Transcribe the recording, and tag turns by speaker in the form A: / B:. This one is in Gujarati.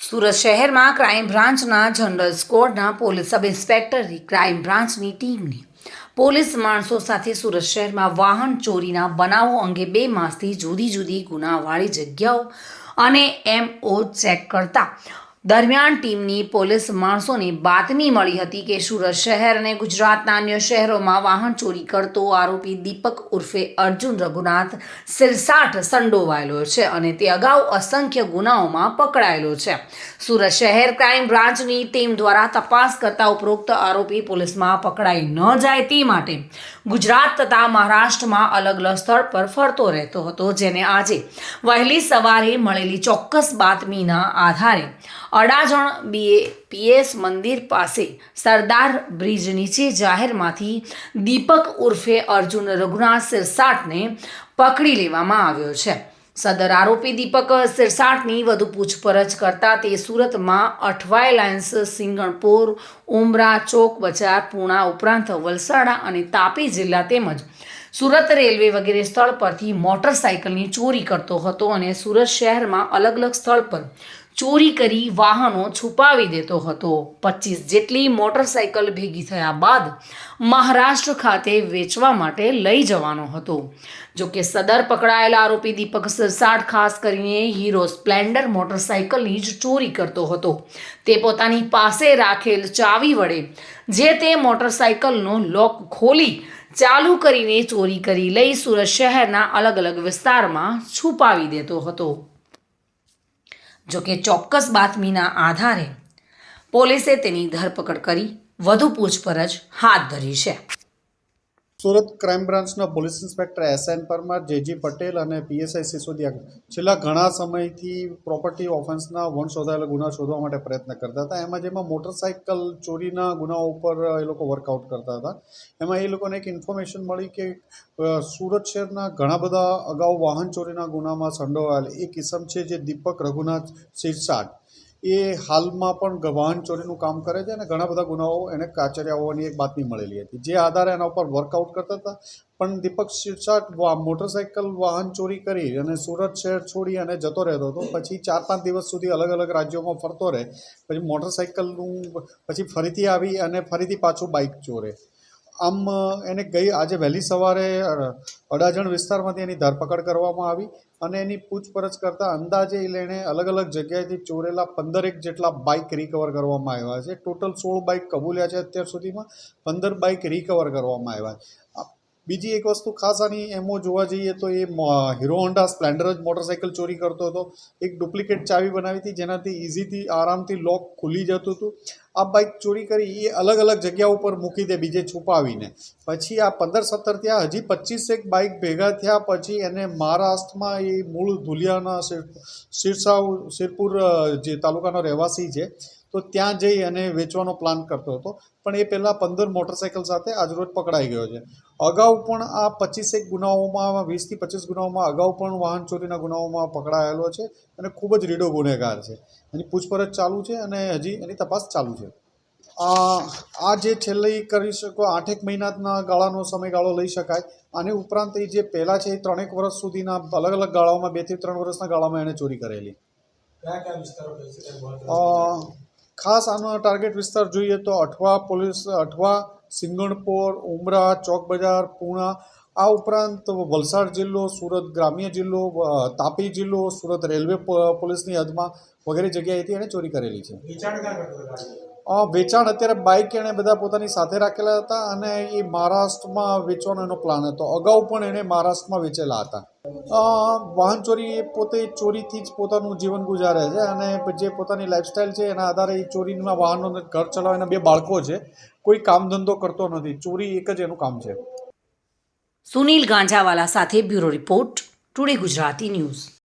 A: સુરત શહેરમાં ક્રાઇમ બ્રાન્ચના જનરલ સ્કોડના પોલીસ સબ ઇન્સ્પેક્ટરની ક્રાઇમ બ્રાન્ચની ટીમની. પોલીસ માણસો સાથે સુરત શહેરમાં વાહન ચોરીના બનાવો અંગે બે માસથી જુદી જુદી ગુનાવાળી જગ્યાઓ અને એમઓ ચેક કરતા દરમિયાન ટીમની પોલીસ માણસોને બાતમી મળી હતી કે સુરત શહેર અને ગુજરાતના અન્ય શહેરોમાં વાહન ચોરી કરતો આરોપી દીપક ઉર્ફે અર્જુન રઘુનાથ સિરસાઠ સંડોવાયેલો છે અને તે અગાઉ અસંખ્ય ગુનાઓમાં પકડાયેલો છે. સુરત શહેર ક્રાઇમ બ્રાન્ચની ટીમ દ્વારા તપાસ કરતા ઉપરોક્ત આરોપી પોલીસમાં પકડાઈ ન જાય તે માટે ગુજરાત તથા મહારાષ્ટ્રમાં અલગ અલગ સ્થળ પર ફરતો રહેતો હતો, જેને આજે વહેલી સવારે મળેલી ચોક્કસ બાતમીના આધારે અડાજણ બીએ પીએસ મંદિર પાસે સરદાર બ્રિજ નીચે જાહેરમાંથી દીપક ઉર્ફે અર્જુન રઘુનાથ સિરસાટને પકડી લેવામાં આવ્યો છે. સદર આરોપી દીપક સિરસાટની વધુ પૂછપરછ કરતા તે સુરતમાં અઠવાઈ લાયન્સ સિંગણપોર, ઉમરા, ચોક બજાર, પૂણા ઉપરાંત વલસાડા અને તાપી જિલ્લા તેમજ સુરત રેલવે વગેરે સ્થળ પરથી મોટરસાયકલની ચોરી કરતો હતો અને સુરત શહેરમાં અલગ અલગ સ્થળ પર ચોરી કરી વાહનો છુપાવી દેતો હતો. પચીસ જેટલી મોટરસાયકલ ભેગી થયા બાદ મહારાષ્ટ્ર ખાતે વેચવા માટે લઈ જવાનો હતો. જો કે સદર પકડાયેલા આરોપી દીપક સિરસાટ ખાસ કરીને હીરો સ્પ્લેન્ડર મોટરસાયકલની જ ચોરી કરતો હતો. તે પોતાની પાસે રાખેલ ચાવી વડે જે તે મોટરસાઇકલનો લોક ખોલી ચાલુ કરીને ચોરી કરી લઈ સુરત શહેરના અલગ અલગ વિસ્તારમાં છુપાવી દેતો હતો. જો કે ચોક્કસ બાતમીના આધારે પોલીસે તેની ધરપકડ કરી વધુ પૂછપરછ હાથ ધરી છે.
B: સુરત ક્રાઇમ બ્રાન્ચના police inspector S N Parmar, JG Patel અને પીએસઆઈ સિસોદિયા છેલ્લા ઘણા સમયથી પ્રોપર્ટી ઓફેન્સના વન શોધાયેલા ગુના શોધવા માટે પ્રયત્ન કરતા હતા. એમાં જેમાં મોટરસાઇકલ ચોરીના ગુનાઓ ઉપર એ લોકો વર્કઆઉટ કરતા હતા. એમાં એ લોકોને એક ઇન્ફોર્મેશન મળી કે સુરત શહેરના ઘણા બધા અગાઉ વાહન ચોરીના ગુનામાં સંડોવાયેલ એક કિસમ છે જે દીપક રઘુનાથ સિરસાટ એ હાલમાં પણ વાહન ચોરીનું કામ કરે છે અને ઘણા બધા ગુનાઓ એને કાચર્યા હોવાની એક બાતમી મળેલી હતી. જે આધારે એના ઉપર વર્કઆઉટ કરતા હતા. પણ દીપક શિરસાટ મોટરસાઇકલ વાહન ચોરી કરી અને સુરત શહેર છોડી અને જતો રહેતો હતો. પછી ચાર પાંચ દિવસ સુધી અલગ અલગ રાજ્યોમાં ફરતો રહે. પછી મોટરસાઇકલનું પછી ફરીથી આવી અને ફરીથી પાછું બાઇક ચોરે. આમ એને ગઈ આજે વહેલી સવારે અડાજણ વિસ્તારમાંથી એની ધરપકડ કરવામાં આવી અને એની પૂછપરછ કરતાં અંદાજે એણે અલગ અલગ જગ્યાએથી ચોરેલા પંદરેક જેટલા બાઇક રિકવર કરવામાં આવ્યા છે. ટોટલ સોળ બાઇક કબૂલ્યા છે અત્યાર સુધીમાં. પંદર બાઇક રિકવર કરવામાં આવ્યા બીજી એક વસ્તુ ખાસ આની એમો જોવા જઈએ તો એ હીરો હોન્ડા સ્પ્લેન્ડર જ મોટરસાઇકલ ચોરી કરતો હતો. એક ડુપ્લિકેટ ચાવી બનાવી હતી જેનાથી ઇઝીથી આરામથી લોક ખુલી જતું હતું. આ બાઇક ચોરી કરી એ અલગ અલગ જગ્યા ઉપર મૂકી દે, બીજે છુપાવીને. પછી આ પંદર સત્તર થયા, હજી પચીસેક બાઇક ભેગા થયા પછી એને મહારાષ્ટ્રમાં એ મૂળ ધુલિયાના શિર- શિરસાવ, શિરપુર જે તાલુકાનો રહેવાસી છે તો ત્યાં જઈ અને વેચવાનો પ્લાન કરતો હતો. પણ એ પહેલાં પંદર મોટરસાઇકલ સાથે આજરોજ પકડાઈ ગયો છે. અગાઉ પણ આ પચીસેક ગુનાઓમાં વીસથી પચીસ ગુનાઓમાં અગાઉ પણ વાહન ચોરીના ગુનાઓમાં પકડાયેલો છે અને ખૂબ જ રીડો ગુનેગાર છે. એની પૂછપરછ ચાલુ છે અને હજી એની તપાસ ચાલુ છે. આ જે છેલ્લી કરી શકો આઠેક મહિનાના ગાળાનો સમયગાળો લઈ શકાય. આની ઉપરાંત એ જે પહેલાં છે એ ત્રણેક વર્ષ સુધીના અલગ અલગ ગાળાઓમાં બેથી ત્રણ વર્ષના ગાળામાં એણે ચોરી કરેલી. ખાસ આનો ટાર્ગેટ વિસ્તાર જોઈએ તો અઠવા પોલીસ, અઠવા, સિંગણપોર, ઉમરા ચોક બજાર પૂણા, આ ઉપરાંત વલસાડ જિલ્લો, સુરત ગ્રામ્ય જિલ્લો તાપી જિલ્લો, સુરત રેલવે પોલીસની હદમાં વગેરે જગ્યાએથી એણે ચોરી કરેલી છે.
C: વેચાણ
B: અત્યારે બાઇક એણે બધા પોતાની સાથે રાખેલા હતા અને એ મહારાષ્ટ્રમાં વેચવાનો એનો પ્લાન હતો. અગાઉ પણ એણે મહારાષ્ટ્રમાં વેચેલા હતા. વાહન ચોરી એ પોતે ચોરીથી જ પોતાનું જીવન ગુજારે છે અને જે પોતાની લાઈફસ્ટાઈલ છે એના આધારે એ ચોરીના વાહનો ઘર ચલાવે બે બાળકો છે. કોઈ કામ ધંધો કરતો નથી. ચોરી એક જ એનું કામ છે.
A: સુનિલ ગાંજાવાલા સાથે bureau report, today Gujarati news.